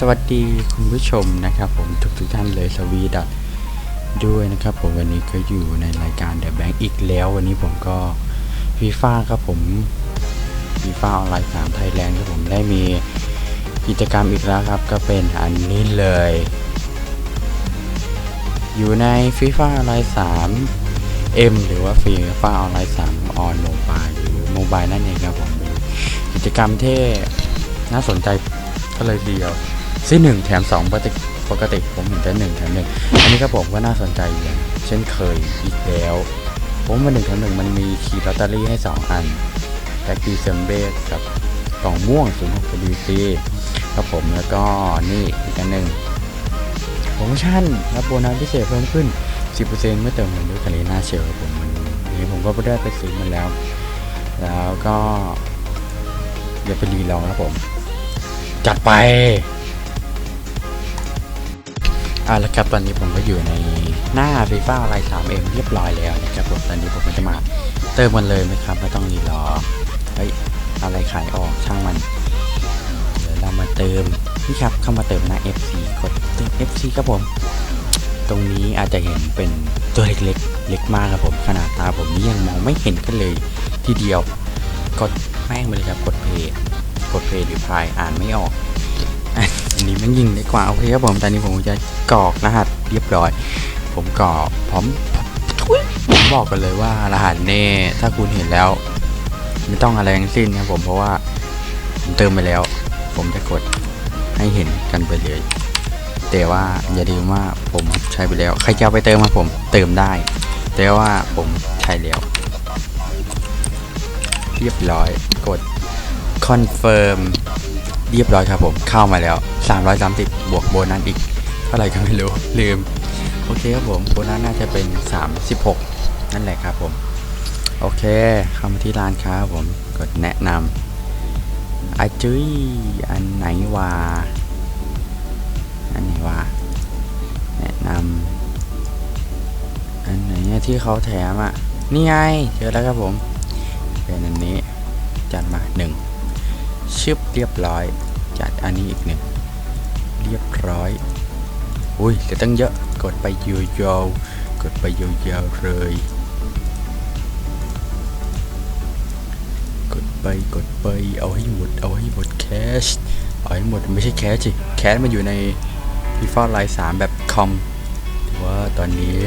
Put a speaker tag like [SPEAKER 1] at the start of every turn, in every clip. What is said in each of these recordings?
[SPEAKER 1] สวัสดีคุณผู้ชมนะครับผมทุกทุกท่านเลยสวีดัตด้วยนะครับผมวันนี้ก็อยู่ในรายการ The Bank อีกแล้ว วันนี้ผมก็ฟีฟ่าครับผมฟีฟ่าออนไลน์3ไทยแลนด์ครับผมได้มีกิจกรรมอีกแล้วครับ ก็เป็นอันนี้เลย อยู่ในฟีฟ่าออนไลน์3 M หรือว่าฟีฟ่าออนไลน์3ออนโมบายหรือโมบายนั่นเองครับผมกิจกรรมที่น่าสนใจก็เลยเดียว ซื้อหนึ่งแถมสองปกติปกติผมเห็นแต่หนึ่งแถมหนึ่งอันนี้ก็ผมก็น่าสนใจอย่างเช่นเคยอีกแล้ว ผมว่าหนึ่งแถมหนึ่งมันมีคีย์ลอตเตอรี่ให้ 2 อันแบ็กดีเซมเบสกับกล่องม่วง06 WC ครับผมแล้วก็นี่อีกอันหนึ่งโปรโมชั่นรับโบนัสพิเศษเพิ่มขึ้น 10%เมื่อเติมเงินด้วยคารีนาเชลครับผมมันนี้ผมก็ได้ไปซื้อมันแล้ว แล้วก็อย่าไปรีลองครับผม จัดไป อ่าแล้วครับตอนนี้ผมก็อยู่ในหน้า FIFA อะไร 3M เรียบร้อยแล้วนะครับผมตอนนี้ผมก็จะมาเติมมันเลยไหมครับไม่ต้องรีรอเฮ้ยอะไรขายออกช่างมันเดี๋ยวเรามาเติมนี่ครับเข้ามาเติมหน้า FC กดเติม FC ครับผม ตรงนี้อาจจะเห็นเป็นตัวเล็กๆเล็กมากครับผมขนาดตาผมนี่ยังมองไม่เห็นกันเลยทีเดียวกดแม่งไปเลยครับกดเพย์กดเพย์หรือพายอ่านไม่ออก อันนี้มันยิงได้กว่าโอเคครับผมตอนนี้ผมจะกรอกรหัสเรียบร้อย ผมกรอกผมผมบอกกันเลยว่ารหัสเน่ถ้าคุณเห็นแล้ว ไม่ต้องอะไรทั้งสิ้นครับผมเพราะว่าผมเติมไปแล้ว ผมจะกดให้เห็นกันไปเลย แต่ว่าอย่าลืมว่าผมใช้ไปแล้ว ใครจะไปเติมมาผมเติมได้ แต่ว่าผมใช้แล้ว เรียบร้อยกดคอนเฟิร์ม เรียบร้อยครับผมเข้ามาแล้ว 330 บวกโบนัสอีกเท่าไหร่ก็ไม่รู้ลืม โอเคครับผมโบนัสน่าจะเป็น 36 นั่นแหละครับผม โอเคเข้ามาที่ร้านค้าครับผมกดแนะนำอาจุ้ยอันไหนวะอันไหนวะแนะนำอันไหนเนี่ยที่เขาแถมอะ นี่ไงเจอแล้วครับผม เป็นอันนี้จัดมาหนึ่ง ชึบเรียบร้อย จัดอันนี้อีกหนึ่งเรียบร้อยอุ้ยเหลือตั้งเยอะกดไปยาวๆกดไปยาวๆเลย กดไปกดไปเอาให้หมดเอาให้หมดแคชเอาให้หมดไม่ใช่แคชสิแคชมันอยู่ใน FIFA ไลน์3แบบคอมแต่ว่าตอนนี้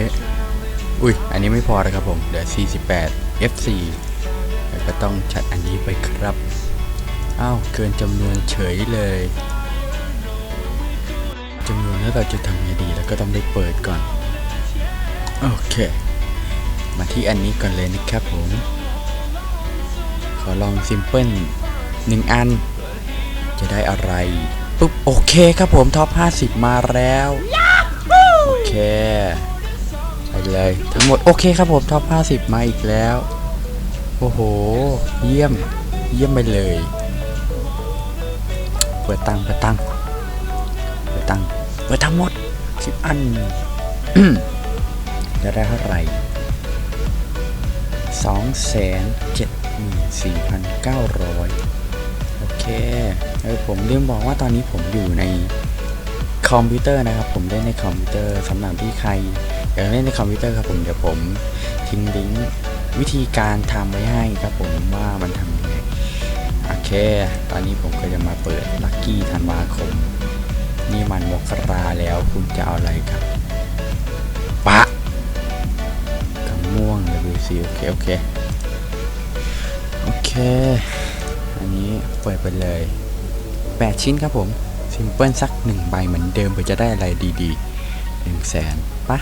[SPEAKER 1] อุ้ยอันนี้ไม่พอนะครับผมเหลือ48 F4 แล้วก็ต้องจัดอันนี้ไปครับ อ้าวเกินจำนวนเฉยเลยจำนวนแล้วเราจะทำไงดีแล้วก็ต้องได้เปิดก่อน โอเค มาที่อันนี้ก่อนเลยนะครับผม ขอลองซิมเพิลหนึ่งอัน จะได้อะไร ปุ๊บ โอเคครับผมท็อป 50 มาแล้ว โอเค ไปเลยทั้งหมด โอเคครับผมท็อป 50 มาอีกแล้ว โอ้โห เยี่ยม เยี่ยมไปเลย ปิดตังค์เปิดตังค์เปิดตังค์เปิดทั้งหมดสิบอัน จะได้เท่าไหร่สองแสนเจ็ดหมื่นสี่พันเก้าร้อยโอเคเออผมลืมบอกว่าตอนนี้ผมอยู่ในคอมพิวเตอร์นะครับ ผมเล่นในคอมพิวเตอร์สำหรับที่ใครอยากเล่นในคอมพิวเตอร์ครับผมเดี๋ยวผมทิ้งลิงก์วิธีการทำไว้ให้ครับผมว่ามันทำ เค ตอนนี้ผมก็จะมาเปิดลัคกี้ธันวาคม นี่มันมกราแล้วคุณจะเอาอะไรครับปะกำม่วง WC โอเคโอเค โอเค อันนี้เปิดไปเลย 8 ชิ้นครับผม ซิมเปิลสัก 1 ใบเหมือนเดิมเพื่อจะได้อะไรดีๆ1แสนปะ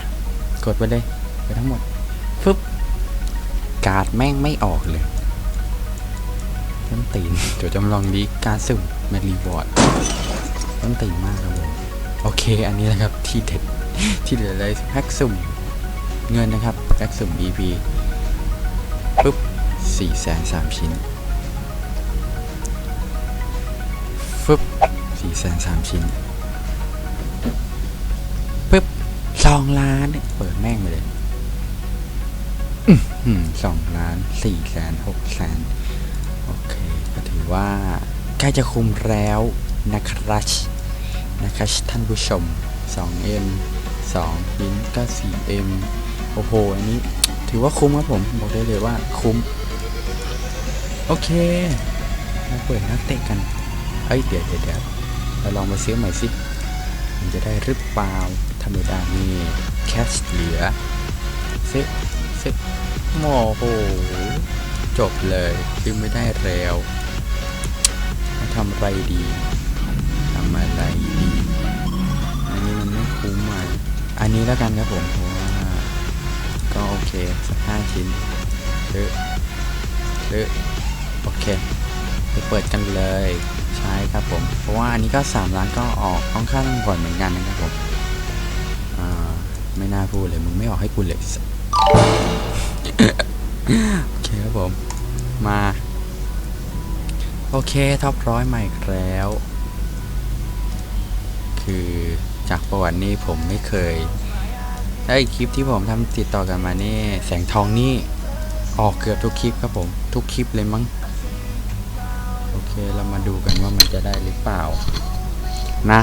[SPEAKER 1] กดไปเลย ไปทั้งหมดฟึบการ์ดแม่งไม่ออกเลย ต้นตีนเดี๋ยวจำลองดีการสุ่มแมรีวอร์ดต้นตีนมากครับผมโอเค อันนี้นะครับที่เด็ดที่เด็ดเลยแพ็กสุ่มเงินนะครับแพ็กสุ่ม EP ปุ๊บสี่แสนสามชิ้นฟึบสี่แสนสามชิ้นปุ๊บสองล้านเปิดแม่งไปเลยสองล้านสี่แสนหกแสนโอเค ว่าใกล้จะคุมแล้วนะครับนะคะท่านผู้ชม 2M 2ชิ้นก็ 4M โอ้โห อันนี้ถือว่าคุ้มครับผม บอกได้เลยว่าคุ้ม โอเค มาเปิดนักเตะกัน เอ้ย เดี๋ยวเดี๋ยวเดี๋ยวเราลองมาซื้อใหม่สิ มันจะได้หรือเปล่าธรรมดานี่แคชเหลือเซิซิโอ้โห จบเลย ซื้อไม่ได้แล้ว ทำอะไรดีทำอะไรดี อันนี้มันไม่คุ้มอะอันนี้แล้วกันครับผมเพราะว่าก็โอเคสักห้าชิ้นหรือหรือโอเคไปเปิดกันเลยใช่ครับผม เพราะว่าอันนี้ก็ 3 ล้านก็ออกค่อนข้างก่อนเหมือนกันนะครับผมอ่าไม่น่าพูดเลยมึงไม่ออกให้กูเลยโอเคครับผมมา โอเคท็อปร้อยใหม่แล้ว คือจากประวัตินี่ผมไม่เคยไอคลิปที่ผมทำติดต่อกันมานี่ แสงทองนี่ ออกเกือบทุกคลิปครับผม ทุกคลิปเลยมั้ง โอเคเรามาดูกันว่ามันจะได้หรือเปล่า นะ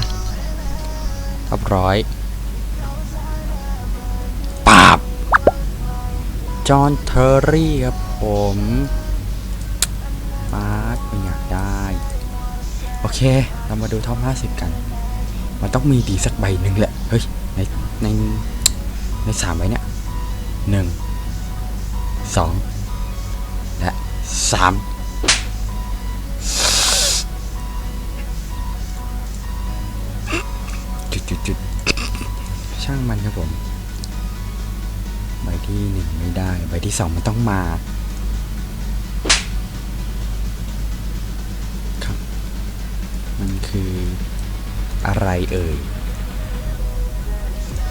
[SPEAKER 1] ท็อปร้อยปาบจอห์นเทอร์รี่ครับผม ปาร์ตไม่อยากได้ โอเค เรามาดูท็อป50 กัน มันต้องมีดีสักใบหนึ่งแหละ เฮ้ย ใน ใน ในสามใบเนี้ยหนึ่งสองและสามจุดจุดจุดช่างมันครับผม ใบที่หนึ่งไม่ได้ ใบที่สองมันต้องมา มันคืออะไรเอ่ย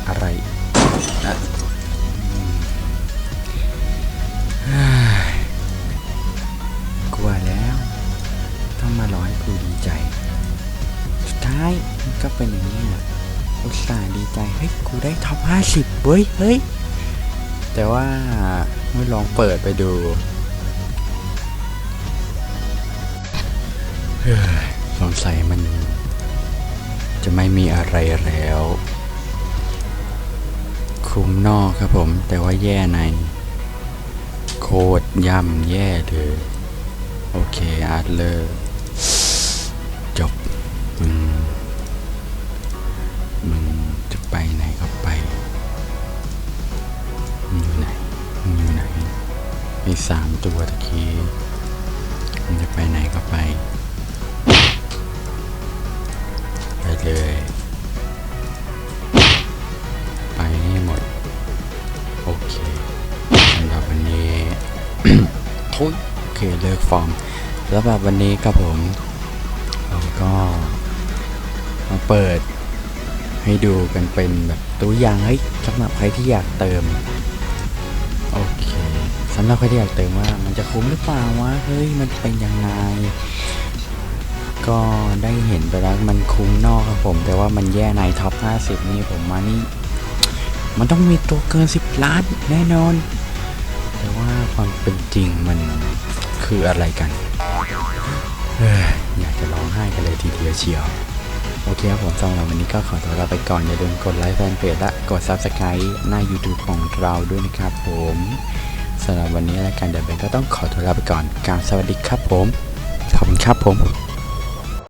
[SPEAKER 1] อะไรอะกลัวแล้ว ต้องมารอให้กูดีใจ สุดท้ายมันก็เป็นอย่างนี้แหละอุตส่าห์ดีใจ เฮ้ย กูได้ท็อป50 เว้ย เฮ้ย แต่ว่าเมื่อลองเปิดไปดู เฮ้ย สงสัยมันจะไม่มีอะไรแล้ว คุ้มนอกครับผม แต่ว่าแย่ใน โคตรย่ำแย่เลยโอเค อาร์ตเลอร์จบมึงมึงจะไปไหนก็ไปมึงอยู่ไหนมึงอยู่ไหนไอ้สามตัวตะกี้มึงจะไปไหนก็ไป เลย ไปให้หมด โอเคสำหรับวันนี้ทุยโอเคเลิกฟอร์มสำหรับวันนี้ครับผมเราก็มาเปิดให้ดูกันเป็นแบบตัวอย่างเฮ้ยสำหรับใครที่อยากเติมโอเคสำหรับใครที่อยากเติมว่ามันจะคุ้มหรือเปล่าวะเฮ้ยมันเป็นยังไง ก็ได้เห็นไปแล้วมันคุ้มนอกครับผม แต่ว่ามันแย่ในท็อป 50 นี่ผมมานี่ มันต้องมีตัวเกิน 10 ล้านแน่นอน แต่ว่าความเป็นจริงมันคืออะไรกันอยากจะร้องไห้กันเลยทีเดียวเชียว โอเคครับผมสำหรับวันนี้ก็ขอตัวลาไปก่อน อย่าลืมกดไลค์แฟนเพจและกด Subscribe หน้า YouTube ของเราด้วยนะครับผมสำหรับวันนี้รายการเดบิวก็ต้องขอตัวลาไปก่อนกรารสวัสดีครับผม ขอบคุณครับผม